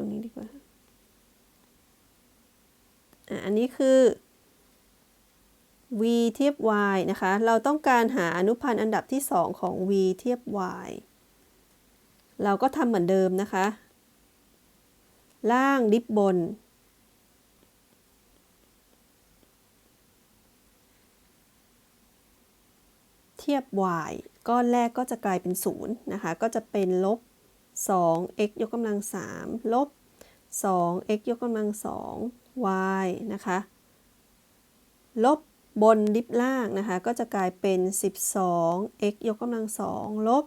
รงนี้ดีกว่าอันนี้คือ v เทียบ y นะคะ เราต้องการหาอนุพันธ์อันดับที่ 2 ของ v เทียบ y เราก็ทำเหมือนเดิมนะคะ ล่างดิบบน เทียบ y ก้อนแรกก็จะกลายเป็น 0 นะคะ ก็จะเป็นลบ 2x ยกกำลัง 3 ลบ 2x ยกกำลัง2 y นะคะ ลบบนดิฟล่างนะคะ ก็จะกลายเป็น 12x ยกกำลัง2ลบ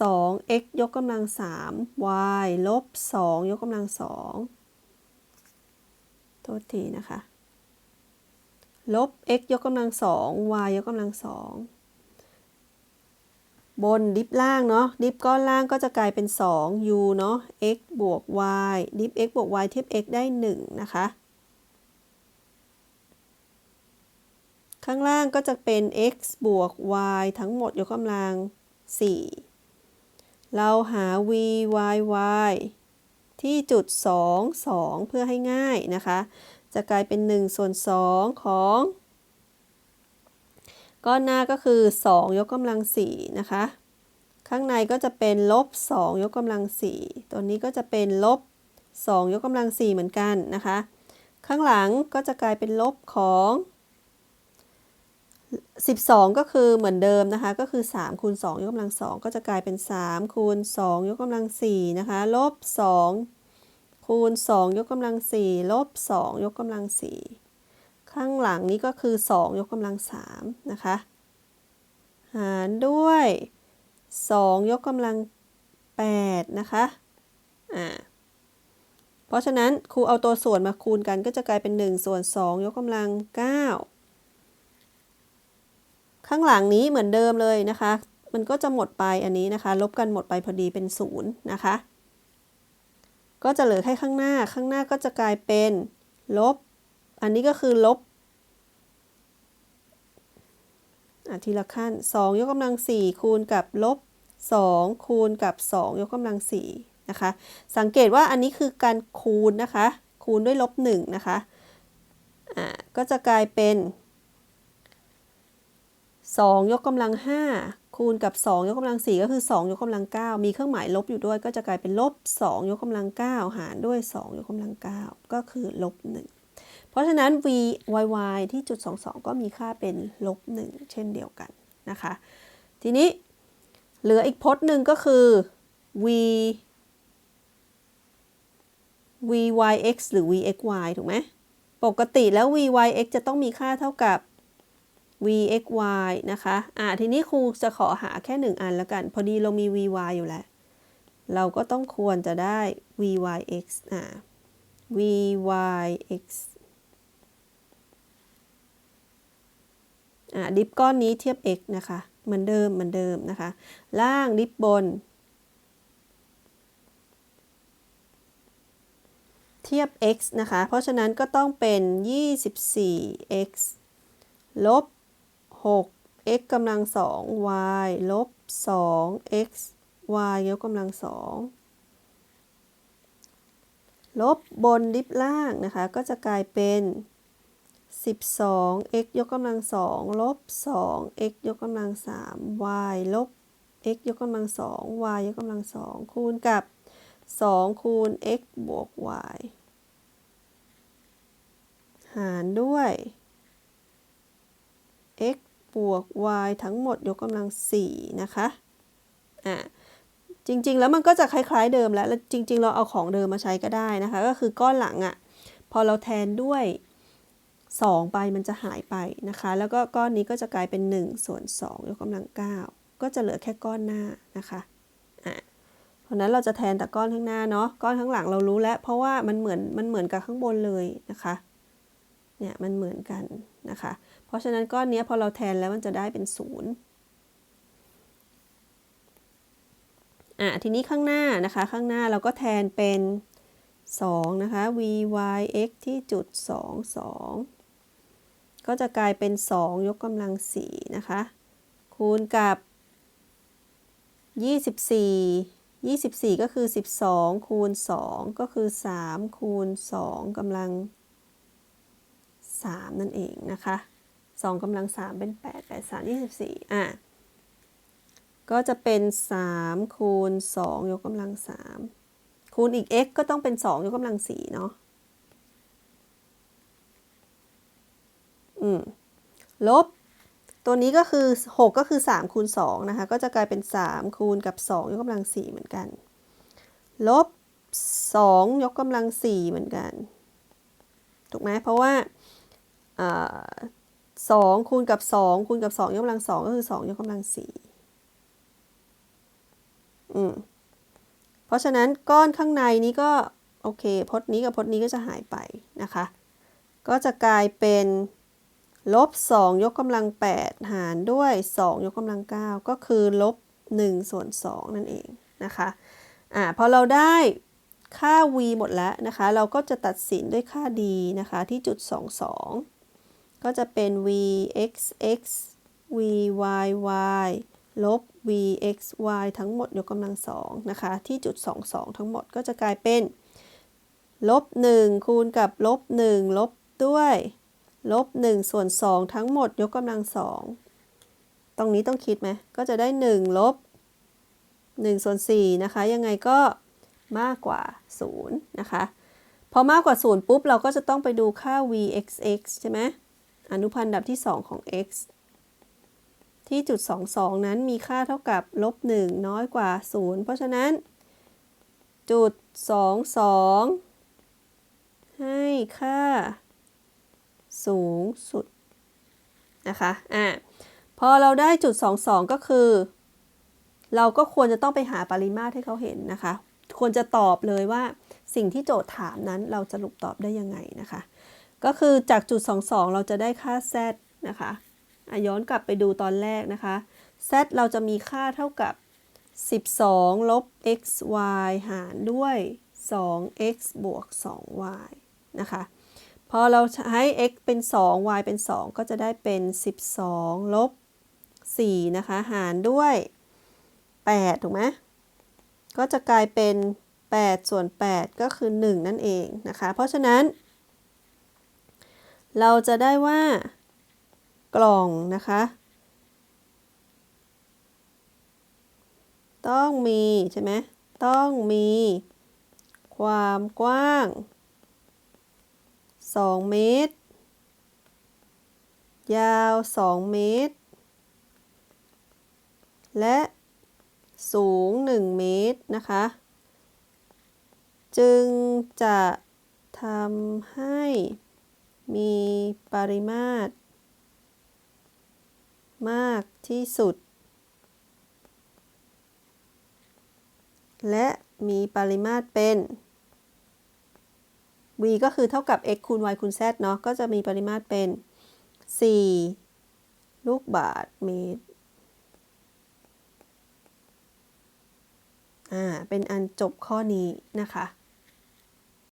2x ยกกำลัง3 y ลบ 2 ยกกำลัง2โทษทีนะคะ ลบ x ยกกำลัง2 y ยกกำลัง2 บนดิฟล่างเนาะดิฟก้อนล่างก็จะกลายเป็น 2 u เนาะ x บวก y ดิฟ x บวก y เทียบ x ได้ 1 นะคะ ข้างล่างก็จะเป็น x บวก y ทั้งหมดยกกำลัง 4 เราหา v y y ที่จุด 2 2 เพื่อให้ง่ายนะคะ จะกลายเป็น 1 ส่วน 2 ของ ก้อนหน้าก็คือ 2 ยกกำลัง4นะคะ ข้างในก็จะเป็นลบ 2 ยกกำลัง4ตัวนี้ก็จะเป็นลบ 2 ยกกำลัง4เหมือนกันนะคะ ข้างหลังก็จะกลายเป็นลบของ 12 ก็คือเหมือนเดิมนะคะ ก็คือ3คูณ2ยกกำลัง2ก็จะกลายเป็น3คูณ2ยกกำลัง4นะคะ ลบ 2คูณ2ยกกำลัง4ลบ 2 ยกกำลัง4 ข้างหลังนี้ก็คือ 2 ยกกำลัง3นะคะ หารด้วย 2 ยกกำลัง8นะคะ อ่า เพราะฉะนั้นครูเอาตัวส่วนมาคูณกันก็จะกลายเป็น 1 ส่วน 2 ยกกำลัง 9 ข้างหลังนี้เหมือนเดิมเลยนะคะ มันก็จะหมดไปอันนี้นะคะ ลบกันหมดไปพอดีเป็น 0 นะคะ ก็จะเหลือแค่ข้างหน้า ข้างหน้าก็จะกลายเป็นลบ อันนี้ก็คือลบอะ ทีละขั้น 2 ยกกำลัง 4 คูณกับลบ 2 คูณกับ 2 ยกกำลัง4นะคะ สังเกตว่าอันนี้คือการคูณนะคะ คูณด้วยลบ1นะคะอ่าก็จะกลายเป็น 2 ยกกำลัง 5 คูณกับ 2 ยกกำลัง 4 ก็คือ 2 ยกกำลัง 9 มีเครื่องหมายลบอยู่ด้วย ก็จะกลายเป็นลบ 2 ยกกำลัง 9 หารด้วย 2 ยกกำลัง 9 ก็คือลบ1 ราะฉะนั้น v y y ที่จุด 22 ก็มีค่าเป็นลบ 1 เช่นเดียวกันนะคะ ทีนี้เหลืออีกพจน์หนึ่งก็คือ v v y x หรือ v x y ถูกไหม ปกติแล้ว v y x จะต้องมีค่าเท่ากับ v x y นะคะ อ่า ทีนี้ครูจะขอหาแค่ 1 อันแล้วกัน พอดีเรามี v y อยู่แล้ว เราก็ต้องควรจะได้ v y x อ่า v y x อ่า ดิฟก้อนนี้เทียบ x นะคะเหมือนเดิมเหมือนเดิมนะคะ ล่างดิฟบน เทียบ x นะคะ เพราะฉะนั้นก็ต้องเป็น 24x ลบ 6 x กำลัง 2 y ลบ 2 x y ยกกำลัง 2 ลบบนดิฟล่างนะคะ ก็จะกลายเป็น 12 x ยกกำลัง2ลบ2 x ยกกำลัง3 y ลบ x ยกกำลัง2 y ยกกำลัง2คูณกับ 2 คูณ x บวก y หารด้วย x บวก y ทั้งหมดยกกำลัง4นะคะ อะ จริงๆ แล้วมันก็จะคล้ายๆเดิมแล้วแล้ว จริง ๆ เราเอาของเดิมมาใช้ก็ได้นะคะ ก็คือก้อนหลังอะ่ะ พอเราแทนด้วย 2 ไปมันจะหายไปนะคะ แล้วก็ก้อนนี้ก็จะกลายเป็น1ส่วน2ยกกำลัง 9 ก็จะเหลือแค่ก้อนหน้านะคะอะเพราะนั้นเราจะแทนแต่ก้อนข้างหน้าเนาะก้อนข้างหลังเรารู้แล้ว เพราะว่ามันเหมือนมันเหมือนกับข้างบนเลยนะคะเนี่ยมันเหมือนกันนะคะ เพราะฉะนั้นก้อนนี้พอเราแทนแล้วมันจะได้เป็นศูนย์อะทีนี้ข้างหน้านะคะข้างหน้าเราก็แทนเป็น2นะคะ v y x ที่จุด 2 2 ก็จะกลายเป็น 2 ยกกำลัง4นะคะ คูณกับ 24 24 ก็คือ 12 คูณ 2 ก็คือ 3 คูณ 2กำลัง 3 นั่นเองนะคะ 2กำลัง 3 เป็น 8 8 3 24 อะ ก็จะเป็น 3 คูณ 2 ยกกำลัง 3 คูณอีก x ก็ต้องเป็น 2 ยกกำลัง4เนาะ อืมลบ ตัวนี้ก็คือ 6 ก็คือ 3 คูณ2นะคะ ก็จะกลายเป็น 3 คูณกับ 2 ยกกำลัง 4 เหมือนกัน ลบ 2 ยกกำลัง 4 เหมือนกัน ถูกไหมเพราะว่าสองคูณกับ2คูณกับ2ยกกำลัง2ก็คือ2ยกกำลัง4อืม เพราะฉะนั้นก้อนข้างในนี้ก็ โอเคพจน์นี้กับพจน์นี้ก็จะหายไปนะคะ ก็จะกลายเป็น ลบ2ยกกำลัง 8 หารด้วย 2 ยกกำลัง 9 ก็คือลบ1ส่วน2นั่นเองนะคะอ่าพอเราได้ค่า v หมดแล้วนะคะ เราก็จะตัดสินด้วยค่า d นะคะที่จุด 22 ก็จะเป็น v x x v y y ลบ v x y ทั้งหมดยกกำลัง2นะคะที่จุด 22 ทั้งหมดก็จะกลายเป็นลบ1คูณกับลบ1ลบด้วย ลบ1ส่วน2ทั้งหมดยกกำลัง2ตรงนี้ต้องคิดไหมก็จะได้ 1 ลบ1ส่วน4นะคะ ยังไงก็มากกว่า 0 นะคะ พอมากกว่า 0 ปุ๊บ เราก็จะต้องไปดูค่า v(x(x) ใช่ไหมอนุพันธ์ดับที่ 2 ของ x ที่จุด 22 นั้นมีค่าเท่ากับลบ 1 น้อยกว่า 0 เพราะฉะนั้น จุด 22 ให้ค่า สูงสุดนะคะอะพอเราได้จุด 22 ก็คือ เราก็ควรจะต้องไปหาปริมาตรให้เขาเห็นนะคะ ควรจะตอบเลยว่าสิ่งที่โจทย์ถามนั้นเราจะสรุปตอบได้ยังไงนะคะ ก็คือจากจุด 22 เราจะได้ค่า z นะคะย้อนกลับไปดูตอนแรกนะคะ z เราจะมีค่าเท่ากับ 12 ลบ xy หารด้วย 2x บวก 2y นะคะ พอเราใช้ x เป็น 2 y เป็น 2 ก็จะได้เป็น 12 ลบ 4 นะคะ หารด้วย 8 ถูกไหมก็จะกลายเป็น 8 ส่วน 8 ก็คือ 1 นั่นเองนะคะ เพราะฉะนั้น เราจะได้ว่ากล่องนะคะ ต้องมีใช่ไหมต้องมีความกว้าง 2 เมตร ยาว 2 เมตร และสูง 1 เมตรนะคะ จึงจะทำให้มีปริมาตร มากที่สุด และมีปริมาตรเป็น v ก็คือเท่ากับ x คูณ y คูณ z เนาะ ก็จะมีปริมาตรเป็น 4 ลูกบาทเมตร อ่า เป็นอันจบข้อนี้นะคะ